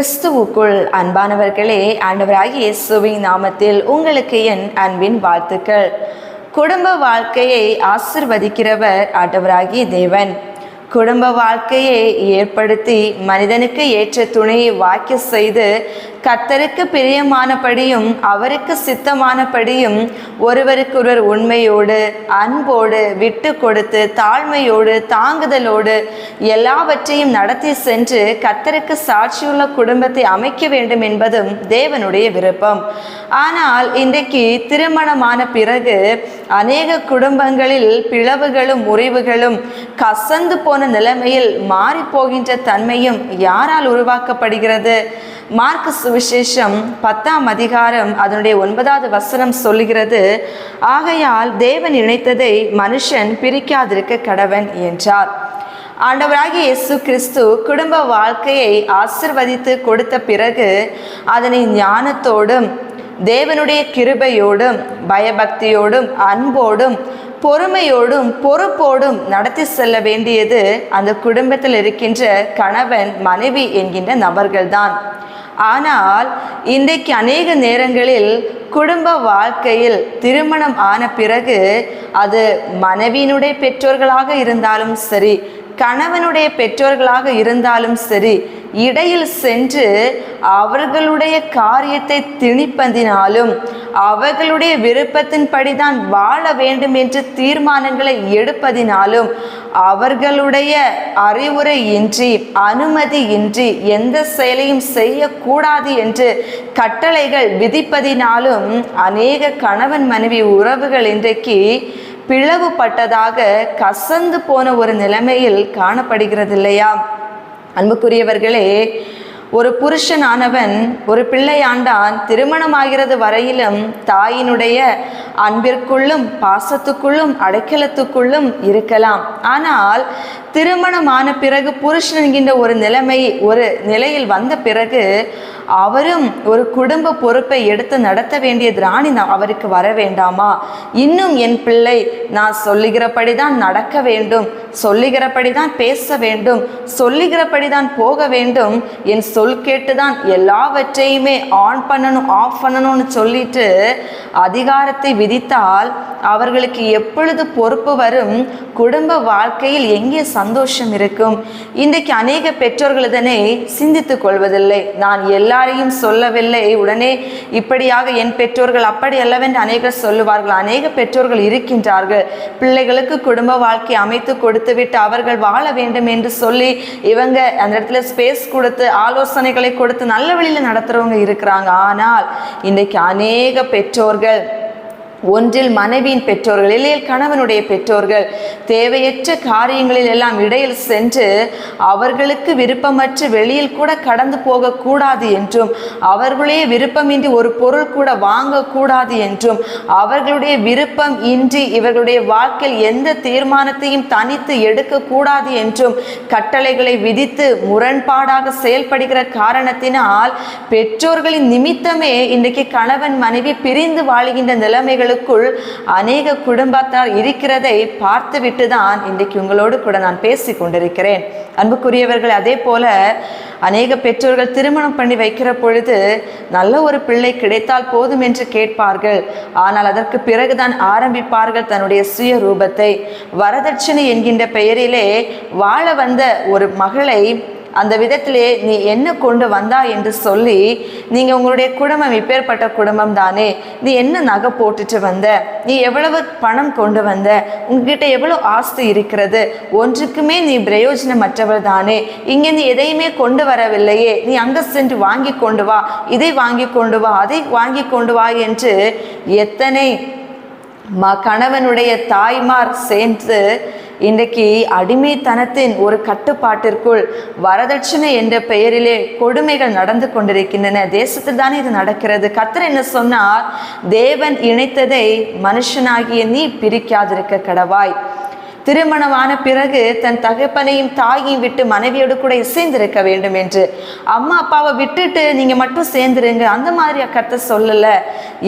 கிறிஸ்துவுக்குள் அன்பானவர்களே ஆண்டவராகிய இயேசுவின் நாமத்தில் உங்களுக்கு என் அன்பின் வாழ்த்துக்கள். குடும்ப வாழ்க்கையை ஆசிர்வதிக்கிறவர் ஆண்டவராகிய தேவன். குடும்ப வாழ்க்கையை ஏற்படுத்தி மனிதனுக்கு ஏற்ற துணையை வாக்கிய செய்து கர்த்தருக்கு பிரியமானபடியும் அவருக்கு சித்தமானபடியும் ஒருவருக்கொருவர் உண்மையோடு அன்போடு விட்டு கொடுத்து தாழ்மையோடு தாங்குதலோடு எல்லாவற்றையும் நடத்தி சென்று கர்த்தருக்கு சாட்சியுள்ள குடும்பத்தை அமைக்க வேண்டும் என்பதும் தேவனுடைய விருப்பம். ஆனால் இன்றைக்கு திருமணமான பிறகு அநேக குடும்பங்களில் பிளவுகளும் முறிவுகளும் கசந்து போன நிலைமையில் மாறிப்போகின்ற தன்மையும் யாரால் உருவாக்கப்படுகிறது? மார்க் சுவிசேஷம் பத்தாம் அதிகாரம் அதனுடைய ஒன்பதாவது வசனம் சொல்லுகிறது ஆகையால் தேவன் இணைத்ததை மனுஷன் பிரிக்காதிருக்க கடவன் என்றார். ஆண்டவராகிய இயேசு கிறிஸ்து குடும்ப வாழ்க்கையை ஆசிர்வதித்து கொடுத்த பிறகு அதனை ஞானத்தோடும் தேவனுடைய கிருபையோடும் பயபக்தியோடும் அன்போடும் பொறுமையோடும் பொறுப்போடும் நடத்தி செல்ல வேண்டியது அந்த குடும்பத்தில் இருக்கின்ற கணவன் மனைவி என்கின்ற நபர்கள்தான். ஆனால் இன்றைக்கு அநேக நேரங்களில் குடும்ப வாழ்க்கையில் திருமணம் ஆன பிறகு அது மனைவியினுடைய பெற்றோர்களாக இருந்தாலும் சரி கணவனுடைய பெற்றோர்களாக இருந்தாலும் சரி இடையில் சென்று அவர்களுடைய காரியத்தை திணிப்பதினாலும் அவர்களுடைய விருப்பத்தின்படி தான் வாழ வேண்டும் என்று தீர்மானங்களை எடுப்பதினாலும் அவர்களுடைய அறிவுரை இன்றி அனுமதி இன்றி எந்த செயலையும் செய்யக்கூடாது என்று கட்டளைகள் விதிப்பதினாலும் அநேக கணவன் மனைவி உறவுகள் இன்றைக்கு பிளவுபட்டதாக கசந்து போன ஒரு நிலைமையில் காணப்படுகிறது இல்லையா அன்புக்குரியவர்களே ஒரு புருஷனானவன் ஒரு பிள்ளையாண்டான் திருமணமாகிறது வரையிலும் தாயினுடைய அன்பிற்குள்ளும் பாசத்துக்குள்ளும் அடைக்கலத்துக்குள்ளும் இருக்கலாம். ஆனால் திருமணமான பிறகு புருஷன் என்கின்ற ஒரு நிலைமை ஒரு நிலையில் வந்த பிறகு அவரும் ஒரு குடும்ப பொறுப்பை எடுத்து நடத்த வேண்டிய திராணி அவருக்கு வர வேண்டாமா? இன்னும் என் பிள்ளை நான் சொல்லுகிறபடி தான் நடக்க வேண்டும். சொல்லுகிறபடி தான் பேச வேண்டும். சொல்லுகிறபடி தான் போக வேண்டும். என் சொல் கேட்டு தான் எல்லாவற்றையுமே ஆன் பண்ணணும் ஆஃப் பண்ணணும்னு சொல்லிட்டு அதிகாரத்தை விதித்தால் அவர்களுக்கு எப்பொழுது பொறுப்பு வரும்? குடும்ப வாழ்க்கையில் எங்கே சந்தோஷம் இருக்கும்? இன்றைக்கு அநேக பெற்றோர்கள் இதனை சிந்தித்துக் கொள்வதில்லை. நான் எல்லாரையும் சொல்லவில்லை. உடனே இப்படியாக என் பெற்றோர்கள் அப்படி அல்லவென்று அநேகர் சொல்லுவார்கள். அநேக பெற்றோர்கள் இருக்கின்றார்கள். பிள்ளைகளுக்கு குடும்ப வாழ்க்கை அமைத்து கொடுத்துவிட்டு அவர்கள் வாழ வேண்டும் என்று சொல்லி இவங்க அந்த இடத்துல ஸ்பேஸ் கொடுத்து ஆலோசனைகளை கொடுத்து நல்ல வழியில் நடத்துகிறவங்க இருக்கிறாங்க. ஆனால் இன்றைக்கு அநேக பெற்றோர்கள் ஒன்றில் மனைவியின் பெற்றோர்கள் இல்லையில் கணவனுடைய பெற்றோர்கள் தேவையற்ற காரியங்களில் எல்லாம் இடையில் சென்று அவர்களுக்கு விருப்பமற்று வெளியில் கூட கடந்து போகக்கூடாது என்றும் அவர்களுடைய விருப்பமின்றி ஒரு பொருள் கூட வாங்கக்கூடாது என்றும் அவர்களுடைய விருப்பம் இன்றி இவர்களுடைய வாழ்க்கையில் எந்த தீர்மானத்தையும் தனித்து எடுக்கக்கூடாது என்றும் கட்டளைகளை விதித்து முரண்பாடாக செயல்படுகிற காரணத்தினால் பெற்றோர்களின் நிமித்தமே இன்றைக்கு கணவன் மனைவி பிரிந்து வாழுகின்ற உங்களுக்குள் அநேக குடும்பத்தார் இருக்கிறதை பார்த்துவிட்டு தான் இன்றைக்கு உங்களோடு கூட நான் பேசி கொண்டிருக்கிறேன். அன்புக்குரியவர்கள் அதே போல அநேக பெற்றோர்கள் திருமணம் பண்ணி வைக்கிற பொழுது நல்ல ஒரு பிள்ளை கிடைத்தால் போதும் என்று கேட்பார்கள். ஆனால் அதற்கு பிறகுதான் ஆரம்பிப்பார்கள் தன்னுடைய சுய ரூபத்தை. வரதட்சணை என்கின்ற பெயரிலே வாழ வந்த ஒரு மகளை அந்த விதத்திலே நீ என்ன கொண்டு வந்தா என்று சொல்லி நீங்கள் உங்களுடைய குடும்பம் இப்பேற்பட்ட குடும்பம் தானே நீ என்ன நகை போட்டுட்டு வந்த? நீ எவ்வளவு பணம் கொண்டு வந்த? உங்ககிட்ட எவ்வளோ ஆஸ்தி இருக்கிறது? ஒன்றுக்குமே நீ பிரயோஜனமற்றவர் தானே. இங்கே நீ எதையுமே கொண்டு வரவில்லையே. நீ அங்கே சென்று வாங்கி கொண்டு வா. இதை வாங்கி கொண்டு வா அதை வாங்கி கொண்டு வா என்று எத்தனை ம கணவனுடைய தாய்மார் சேர்ந்து இன்றைக்கு அடிமைத்தனத்தின் ஒரு கட்டுப்பாட்டிற்குள் வரதட்சணை என்ற பெயரிலே கொடுமைகள் நடந்து கொண்டிருக்கின்றன. தேசத்தில் தானே இது நடக்கிறது. கத்தர் என்ன சொன்னார்? தேவன் இணைத்ததை மனுஷனாகிய நீ பிரிக்காதிருக்க கடவாய். திருமணமான பிறகு தன் தகப்பனையும் தாயையும் விட்டு மனைவியோடு கூட இசைந்திருக்க வேண்டும் என்று. அம்மா அப்பாவை விட்டுட்டு நீங்கள் மட்டும் சேர்ந்துருங்க. அந்த மாதிரி கர்த்தர் சொல்லலை.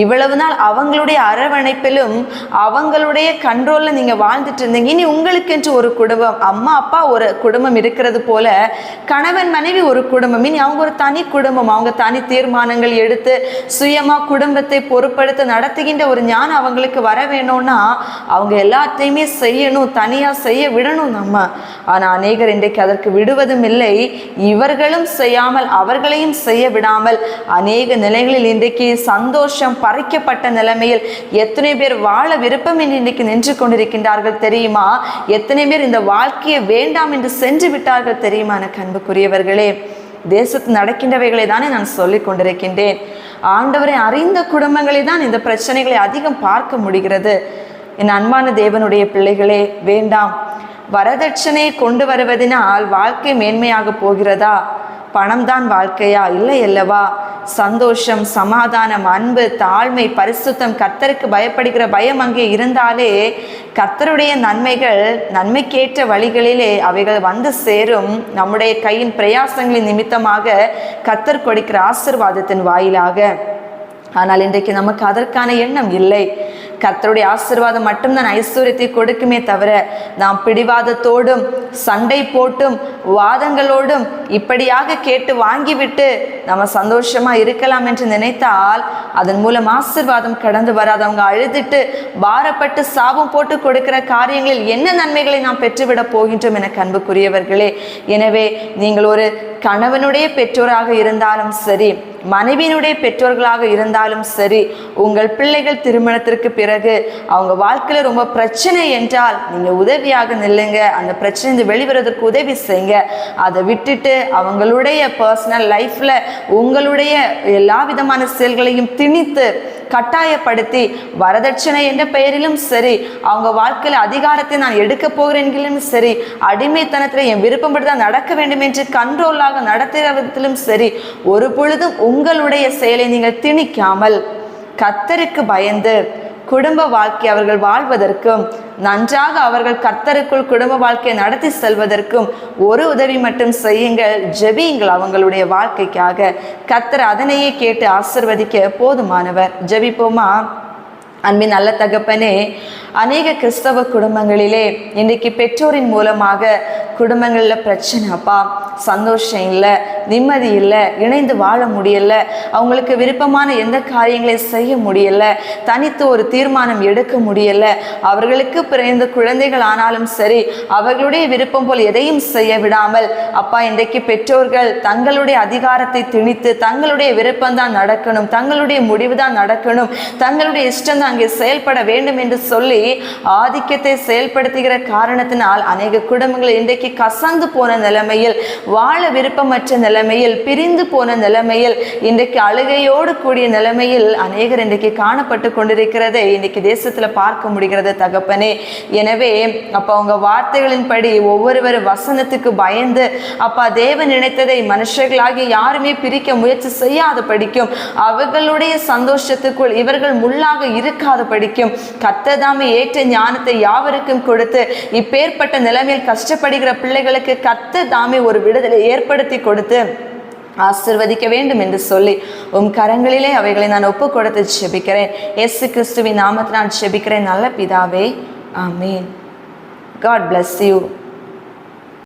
இவ்வளவு நாள் அவங்களுடைய அரவணைப்பிலும் அவங்களுடைய கண்ட்ரோலில் நீங்கள் வாழ்ந்துட்டு இருந்தீங்க. இனி உங்களுக்கென்று ஒரு குடும்பம் அம்மா அப்பா ஒரு குடும்பம் இருக்கிறது போல கணவன் மனைவி ஒரு குடும்பம். இனி அவங்க ஒரு தனி குடும்பம். அவங்க தனி தீர்மானங்கள் எடுத்து சுயமாக குடும்பத்தை பொறுப்படுத்த நடத்துகின்ற ஒரு ஞானம் அவங்களுக்கு வர வேணும்னா அவங்க எல்லாத்தையுமே செய்யணும் தனியாக செய்ய விடணும் நம்ம. ஆனால் அநேகர் இன்றைக்கு அதற்கு விடுவதும் இல்லை இவர்களும் செய்யாமல் அவர்களையும் செய்ய விடாமல் அநேக நிலைகளில் இன்றைக்கு சந்தோஷம் பறிக்கப்பட்ட நிலைமையில் எத்தனை பேர் வாழ விருப்பம் என்று இன்றைக்கு நின்று கொண்டிருக்கின்றார்கள் தெரியுமா? எத்தனை பேர் இந்த வாழ்க்கையை வேண்டாம் என்று சென்று விட்டார்கள் தெரியுமா? எனக்கு அன்புக்குரியவர்களே தேசத்தில் நடக்கின்றவைகளை தானே நான் சொல்லிக் கொண்டிருக்கின்றேன். ஆண்டவரை அறிந்த குடும்பங்களை தான் இந்த பிரச்சனைகளை அதிகம் பார்க்க முடிகிறது. என் அன்பான தேவனுடைய பிள்ளைகளே வேண்டாம். வரதட்சணையை கொண்டு வருவதனால் வாழ்க்கை மேன்மையாக போகிறதா? பணம்தான் வாழ்க்கையா? இல்லை அல்லவா? சந்தோஷம் சமாதானம் அன்பு தாழ்மை பரிசுத்தம் கர்த்தருக்கு பயப்படுகிற பயம் அங்கே இருந்தாலே கர்த்தருடைய நன்மைகள் நன்மைக்கேற்ற வழிகளிலே அவைகள் வந்து சேரும். நம்முடைய கையின் பிரயாசங்களின் நிமித்தமாக கர்த்தர் கொடுக்கிற ஆசிர்வாதத்தின் வாயிலாக. ஆனால் இன்றைக்கு நமக்கு அதற்கான எண்ணம் இல்லை. கர்த்தருடைய ஆசீர்வாதம் மட்டும்தான் ஐஸ்வர்யத்தை கொடுக்குமே தவிர நாம் பிடிவாதத்தோடும் சண்டை போட்டும் வாதங்களோடும் இப்படியாக கேட்டு வாங்கிவிட்டு நம்ம சந்தோஷமா இருக்கலாம் என்று நினைத்தால் அதன் மூலம் ஆசீர்வாதம் கடந்து வராது. அவங்க அழுதுட்டு பாரப்பட்டு சாபம் போட்டு கொடுக்கிற காரியங்களில் என்ன நன்மைகளை நாம் பெற்றுவிட போகின்றோம் என அன்புக்குரியவர்களே. எனவே நீங்கள் ஒரு கணவனுடைய பெற்றோராக இருந்தாலும் சரி மனைவியினுடைய பெற்றோர்களாக இருந்தாலும் சரி உங்கள் பிள்ளைகள் திருமணத்திற்கு பிறகு அவங்க வாழ்க்கையில் ரொம்ப பிரச்சனை என்றால் நீங்கள் உதவியாக நில்லுங்க. அந்த பிரச்சனை வெளிவரதற்கு உதவி செய்யுங்க. அதை விட்டுட்டு அவங்களுடைய பர்சனல் லைஃப்பில் உங்களுடைய எல்லா விதமான செயல்களையும் திணித்து கட்டாயப்படுத்தி வரதட்சணை என்ற பெயரிலும் சரி அவங்க வாழ்க்கையில் அதிகாரத்தை நான் எடுக்க போகிறேன்களும் சரி அடிமைத்தனத்தில் என் விருப்பப்படி தான் நடக்க வேண்டும் என்று கண்ட்ரோலாக நடத்துகிறதிலும் சரி ஒரு பொழுதும் உங்களுடைய செயலை நீங்கள் திணிக்காமல் கத்தருக்கு பயந்து குடும்ப வாழ்க்கை அவர்கள் வாழ்வதற்கும் நன்றாக அவர்கள் கர்த்தருக்குள் குடும்ப வாழ்க்கையை நடத்தி செல்வதற்கும் ஒரு உதவி மட்டும் செய்யுங்கள். ஜெபியுங்கள் அவங்களுடைய வாழ்க்கைக்காக. கர்த்தர் அதனையே கேட்டு ஆசிர்வதிக்க போதுமானவர். ஜெபிப்போமா? அன்பின் நல்ல தகப்பனே அநேக கிறிஸ்தவ குடும்பங்களிலே இன்றைக்கு பெற்றோரின் மூலமாக குடும்பங்களில் பிரச்சனை அப்பா. சந்தோஷம் இல்லை நிம்மதி இல்லை இணைந்து வாழ முடியல அவங்களுக்கு விருப்பமான எந்த காரியங்களையும் செய்ய முடியல தனித்து ஒரு தீர்மானம் எடுக்க முடியலை அவர்களுக்கு பிறந்த குழந்தைகள் ஆனாலும் சரி அவர்களுடைய விருப்பம் போல் எதையும் செய்ய விடாமல் அப்பா இன்றைக்கு பெற்றோர்கள் தங்களுடைய அதிகாரத்தை திணித்து தங்களுடைய விருப்பம் தான் நடக்கணும் தங்களுடைய முடிவு தான் நடக்கணும் தங்களுடைய இஷ்டம் தான் அங்கே செயல்பட வேண்டும் என்று சொல்லி ஆதிக்கத்தை செயல்படுத்துகிற காரணத்தினால் அநேக குடும்பங்கள் இன்றைக்கு கசந்து போன நிலைமையில் வாழ விருப்பமற்ற நிலைமையில் பிரிந்து போன நிலைமையில் இன்றைக்கு அழுகையோடு கூடிய நிலைமையில் அநேகர் இன்றைக்கு காணப்பட்டு கொண்டிருக்கிறதை இன்றைக்கு தேசத்தில் பார்க்க முடிகிறது தகப்பனே. எனவே அப்போ அவங்க வார்த்தைகளின்படி ஒவ்வொருவர் வசனத்துக்கு பயந்து அப்பா தேவன் நினைத்ததை மனுஷர்களாகி யாருமே பிரிக்க முயற்சி செய்யாத படிக்கும் அவர்களுடைய சந்தோஷத்துக்குள் இவர்கள் முள்ளாக இருக்காத படிக்கும் கத்ததாமே ஏற்ற ஞானத்தை யாவருக்கும் கொடுத்து இப்பேற்பட்ட நிலைமையில் கஷ்டப்படுகிற பிள்ளைகளுக்கு கத்த தாமே ஒரு விடுதலை ஏற்படுத்தி கொடுத்து ஆசிர்வதிக்க வேண்டும் என்று சொல்லி உம் கரங்களிலே அவைகளை நான் ஒப்பு கொடுத்து செபிக்கிறேன் எஸ் கிறிஸ்துவின் நாமத்தில் நான் செபிக்கிறேன் நல்ல பிதாவே ஆமீன். God bless you